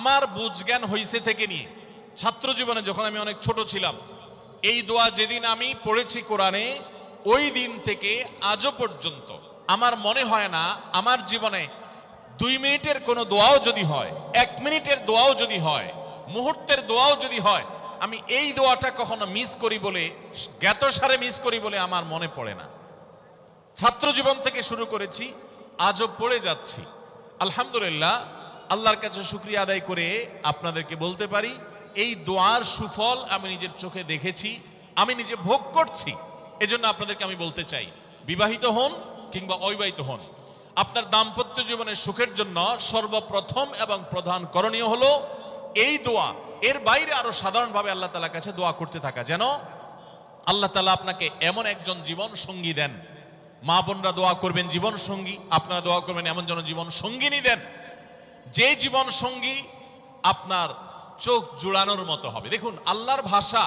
আমার বুঝজ্ঞান হইছে থেকে নিয়ে, ছাত্র জীবনে যখন আমি অনেক ছোট ছিলাম, এই দোয়া যেদিন আমি পড়েছি কোরআনে, ওই দিন থেকে আজও পর্যন্ত আমার মনে হয় না আমার জীবনে দুই মিনিটের কোনো দোয়াও যদি হয়, এক মিনিটের দোয়াও যদি হয়, মুহূর্তের দোয়াও যদি হয়, আমি এই দোয়াটা কখনো মিস করি বলে জ্ঞাতসারে মিস করি বলে আমার মনে পড়ে না। ছাত্র জীবন থেকে শুরু করেছি, আজও পড়ে যাচ্ছি। আলহামদুলিল্লাহ আল্লাহর কাছে শুক্রিয়া আদায় করে আপনাদেরকে বলতে পারি, এই দোয়ার সুফল আমি নিজের চোখে দেখেছি, আমি নিজে ভোগ করছি, এজন্য আপনাদেরকে আমি বলতে চাই, বিবাহিত হন কিংবা অবিবাহিত হন, আপনার দাম্পত্য জীবনের সুখের জন্য সর্বপ্রথম এবং প্রধান করণীয় হলো, এই দোয়া, এর বাইরে আরও সাধারণভাবে আল্লাহ তালার কাছে দোয়া করতে থাকা, যেন আল্লাহ তালা আপনাকে এমন একজন জীবন সঙ্গী দেন, মা বোনরা দোয়া করবেন জীবন সঙ্গী, আপনারা দোয়া করবেন এমন যেন জীবন সঙ্গিনী দেন। যে জীবন সঙ্গী আপনার চোখ জুড়ানোর মতো হবে। দেখুন, আল্লাহর ভাষা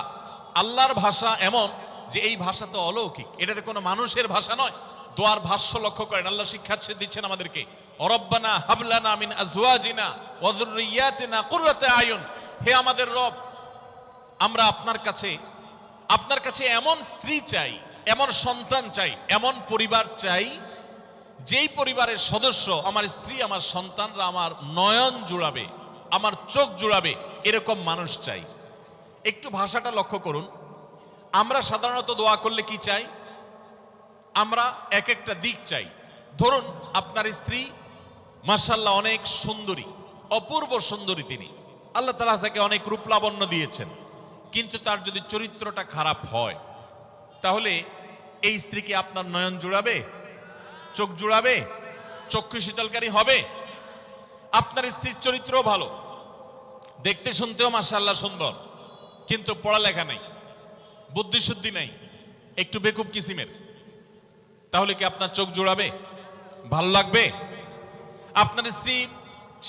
আল্লাহর ভাষা এমন যে এই ভাষা তো অলৌকিক। এটাতে কোনো মানুষের ভাষা নয়। দোয়ার ভাষ্য লক্ষ্য করেন, আল্লাহ শিক্ষা দিচ্ছেন আমাদেরকে। অরব্বানা হাবলানা মিন আজওয়াজিনা ওয়া যুররিয়াতিনা কুররাতা আয়ুন। হে আমাদের রব, আমরা আপনার কাছে আপনার কাছে এমন স্ত্রী চাই, এমন সন্তান চাই, এমন পরিবার চাই যেই পরিবারের সদস্য, আমার স্ত্রী, আমার সন্তানরা আমার নয়ন জুড়াবে, আমার চোখ জুড়াবে, এরকম মানুষ চাই। একটু ভাষাটা লক্ষ্য করুন। আমরা সাধারণত দোয়া করলে কি চাই? আমরা এক একটা দিক চাই। ধরুন, আপনার স্ত্রী মার্শাল্লাহ অনেক সুন্দরী, অপূর্ব সুন্দরী তিনি। আল্লাহ তালা তাকে অনেক রূপলাবণ্য দিয়েছেন। কিন্তু তার যদি চরিত্রটা খারাপ হয়, তাহলে এই স্ত্রীকে আপনার নয়ন জুড়াবে? চোখ জুড়াবে, চক্ষু শীতলকারী হবে, আপনার স্ত্রীর চরিত্রও ভালো। দেখতে শুনতেও মার্শাল্লাহ সুন্দর, কিন্তু পড়ালেখা নেই, বুদ্ধিশুদ্ধি নাই, একটু বেকুব কিসিমের। তাহলে কি আপনার চোখ জোড়াবে? ভালো লাগবে? আপনার স্ত্রী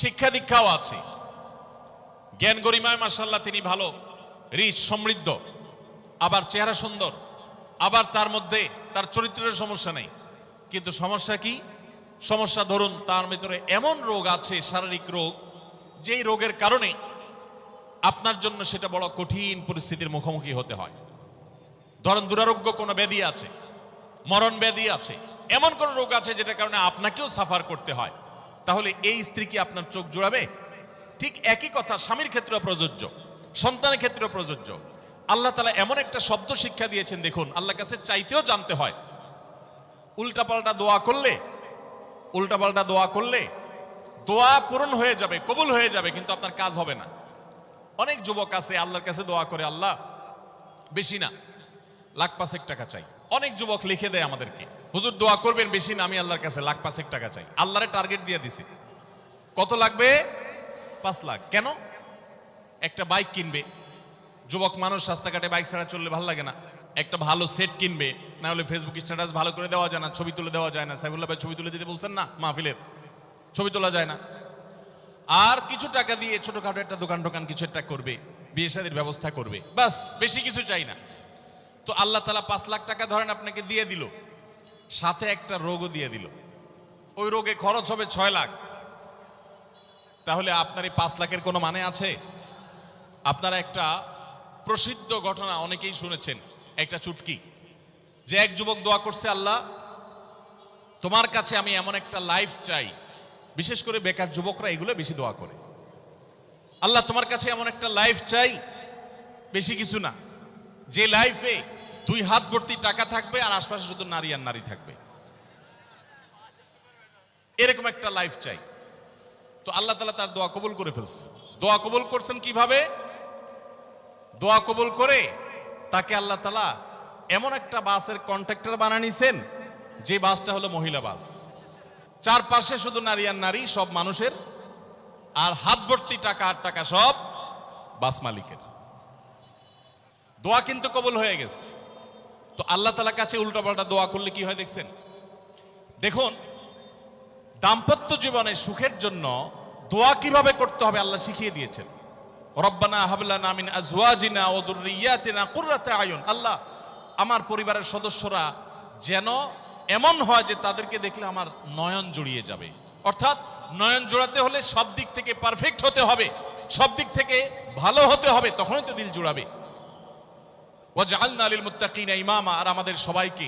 শিক্ষা দীক্ষাও আছে। জ্ঞান গরিমায় মার্শাল্লাহ তিনি ভালো, রিচ, সমৃদ্ধ, আবার চেহারা সুন্দর, আবার তার মধ্যে তার চরিত্রের সমস্যা নেই। কিন্তু সমস্যা কি? সমস্যা ধরুন তার ভিতরে এমন রোগ আছে, শারীরিক রোগ, যেই রোগের কারণে আপনার জন্য সেটা বড় কঠিন পরিস্থিতির মুখোমুখি হতে হয়। ধরেন দুরারোগ্য কোনো ব্যাধি আছে, মরণ ব্যাধি আছে, এমন কোন রোগ আছে যেটার কারণে আপনাকেও সাফার করতে হয়। তাহলে এই স্ত্রী কি আপনার চোখ জোড়াবে? ঠিক একই কথা, স্বামীর ক্ষেত্রে প্রযোজ্য, সন্তানের ক্ষেত্রে প্রযোজ্য। আল্লাহ তালা এমন একটা শব্দ শিক্ষা দিয়েছেন, দেখুন আল্লাহ কাছে চাইতেও জানতে হয়। উল্টাপাল্টা দোয়া করলে, উল্টাপাল্টা দোয়া করলে দোয়া পূরণ হয়ে যাবে, কবুল হয়ে যাবে, কিন্তু আপনার কাজ হবে না। অনেক যুবক আছে, আল্লাহর কাছে দোয়া করে, আল্লাহ, বেশি না, লাখ পাঁচেক টাকা চাই। অনেক যুবক লিখে দেয় আমাদেরকে, হুজুর, দোয়া করবেন বেশি না, আমি আল্লাহর কাছে লাখ পাঁচেক টাকা চাই। আল্লাহরে টার্গেট দিয়ে দিছি। কত লাগবে? পাঁচ লাখ। কেন? একটা বাইক কিনবে। যুবক মানুষ রাস্তাঘাটে বাইক ছাড়া চললে ভালো লাগে না। একটা ভালো সেট কিনবে। না হলে ফেসবুক স্ট্যাটাস ভালো করে দেওয়া যায় না, ছবি তুলে দেওয়া যায় না। সাইফুল্লাহ ভাই, ছবি তুলে দিতে বলছেন না? মাহফিলের। ছবি তোলা যায় না। আর কিছু টাকা দিয়ে ছোটখাটো একটা দোকান টোকান কিছু একটা করবে, বিয়ে শাদীর ব্যবস্থা করবে। বাস বেশি কিছু চাই না। তো আল্লাহ তালা পাঁচ লাখ টাকা ধরেন আপনাকে দিয়ে দিল। সাথে একটা রোগও দিয়ে দিল। ওই রোগে খরচ হবে ছয় লাখ। তাহলে আপনার এই পাঁচ লাখের কোনো মানে আছে? আপনারা একটা প্রসিদ্ধ ঘটনা অনেকেই শুনেছেন, একটা চুটকি। যে এক যুবক দোয়া করছে, আল্লাহ, তোমার কাছে আমি এমন একটা লাইফ চাই। বিশেষ করে বেকার যুবকরা এগুলো বেশি দোয়া করে। আল্লাহ, তোমার কাছে এমন একটা লাইফ চাই, বেশি কিছু না। যে লাইফে দুই হাত ভর্তি টাকা থাকবে আর আশপাশে শুধু নারী আর নারী থাকবে। এরকম একটা লাইফ চাই। তো আল্লাহ তালা তার দোয়া কবুল করে ফেলছে। দোয়া কবুল করছেন কীভাবে? দোয়া কবুল করে তাকে আল্লাহ তালা এমন একটা বাসের কন্ট্রাক্টর বানানিছেন, যে বাসটা হলো মহিলা বাস। চারপাশে শুধু নারী আর নারী, সব মানুষের, আর হাত ভর্তি টাকা আর টাকা সব বাস মালিকের। দোয়া কিন্তু কবুল হয়ে গেছে। তো আল্লাহ তালার কাছে উল্টাপাল্টা দোয়া করলে কি হয় দেখছেন? দেখুন, দাম্পত্য জীবনে সুখের জন্য দোয়া কীভাবে করতে হবে আল্লাহ শিখিয়ে দিয়েছেন। রব্বানা হাবলানা মিন আজওয়াজিনা ওয়া যুররিয়াতিনা কুররাতা আয়ুন। আল্লাহ আমার পরিবারের সদস্যরা যেন এমন হয় যে তাদেরকে দেখলে আমার নয়ন জড়িয়ে যাবে। অর্থাৎ নয়ন জোড়াতে হলে সব দিক থেকে পারফেক্ট হতে হবে। সব দিক থেকে ভালো হতে হবে, তখনই তো দিল জুড়াবে। ওয়াজআলনা আলিল মুত্তাকিনা ইমামা, আর আমাদের সবাইকে,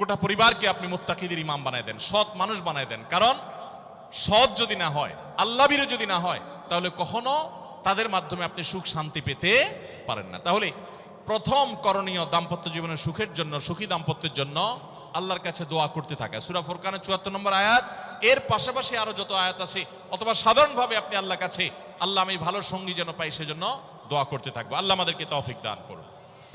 গোটা পরিবারকে আপনি মুত্তাকিদের ইমাম বানায় দেন, সৎ মানুষ বানায় দেন। কারণ সৎ যদি না হয় আল্লাহ যদি না হয়, তাহলে কখনো তাদের মাধ্যমে আপনি সুখ শান্তি পেতে পারেন না। তাহলে প্রথম করণীয় দাম্পত্য জীবনের সুখের জন্য, সুখী দাম্পত্যের জন্য আল্লাহর কাছে দোয়া করতে থাকে। সুরা ফুরকানের চুয়াত্তর নম্বর আয়াত, এর পাশাপাশি আরও যত আয়াত আছে, অথবা সাধারণভাবে আপনি আল্লাহর কাছে, আল্লাহ আমি ভালো সঙ্গী যেন পাই সেজন্য দোয়া করতে থাকব। আল্লাহ আমাদেরকে তৌফিক দান করুন।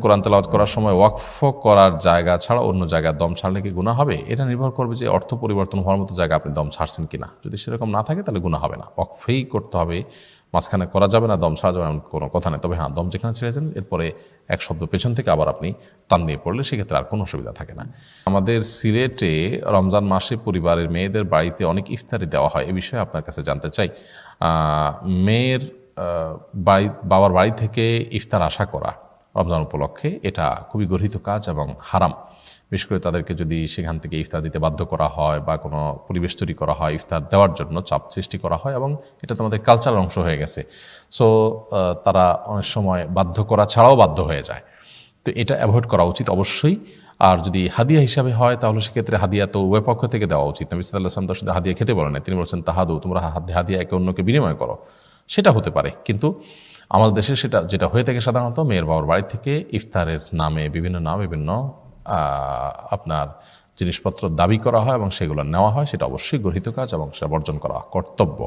কোরআন তেলাওয়াত করার সময় ওয়াকফ করার জায়গা ছাড়া অন্য জায়গায় দম ছাড়লে কি গুণা হবে? এটা নির্ভর করবে যে অর্থ পরিবর্তন হওয়ার মতো জায়গা আপনি দম ছাড়ছেন কিনা। যদি সেরকম না থাকে, তাহলে গুণা হবে না। ওয়াকফেই করতে হবে মাঝখানে করা যাবে না, দম ছাড়া যাবে এমন কোনো কথা নেই। তবে হ্যাঁ দম যেখানে ছেড়েছেন, এরপরে এক শব্দ পেছন থেকে আবার আপনি টান দিয়ে পড়লে সেক্ষেত্রে আর কোনো অসুবিধা থাকে না। আমাদের সিলেটে রমজান মাসে পরিবারের মেয়েদের বাড়িতে অনেক ইফতারি দেওয়া হয়, এ বিষয়ে আপনার কাছে জানতে চাই। মেয়ের বাড়ি, বাবার বাড়ি থেকে ইফতার আশা করা রমজান উপলক্ষে, এটা খুবই গর্হিত কাজ এবং হারাম। বিশেষ করে তাদেরকে যদি সেখান থেকে ইফতার দিতে বাধ্য করা হয় বা কোনো পরিবেশ তৈরি করা হয়, ইফতার দেওয়ার জন্য চাপ সৃষ্টি করা হয় এবং এটা তো আমাদের কালচার অংশ হয়ে গেছে। সো তারা অনেক সময় বাধ্য করা ছাড়াও বাধ্য হয়ে যায়। তো এটা অ্যাভয়েড করা উচিত অবশ্যই। আর যদি হাদিয়া হিসাবে হয়, তাহলে সেক্ষেত্রে হাদিয়া তো উভয় পক্ষ থেকে দেওয়া উচিত। নবী সাল্লাহ আসলাম তো শুধু হাদিয়া খেতে বলেন। তিনি বলছেন, তাহাদু, তোমরা হাদিয়া একে অন্যকে বিনিময় করো। সেটা হতে পারে। কিন্তু আমাদের দেশে সেটা, যেটা হয়ে থাকে সাধারণত, মেয়ের বাবার বাড়ি থেকে ইফতারের নামে বিভিন্ন, নাম বিভিন্ন আপনার জিনিসপত্র দাবি করা হয় এবং সেগুলো নেওয়া হয়, সেটা অবশ্যই গৃহীত কাজ এবং সেটা বর্জন করা কর্তব্য।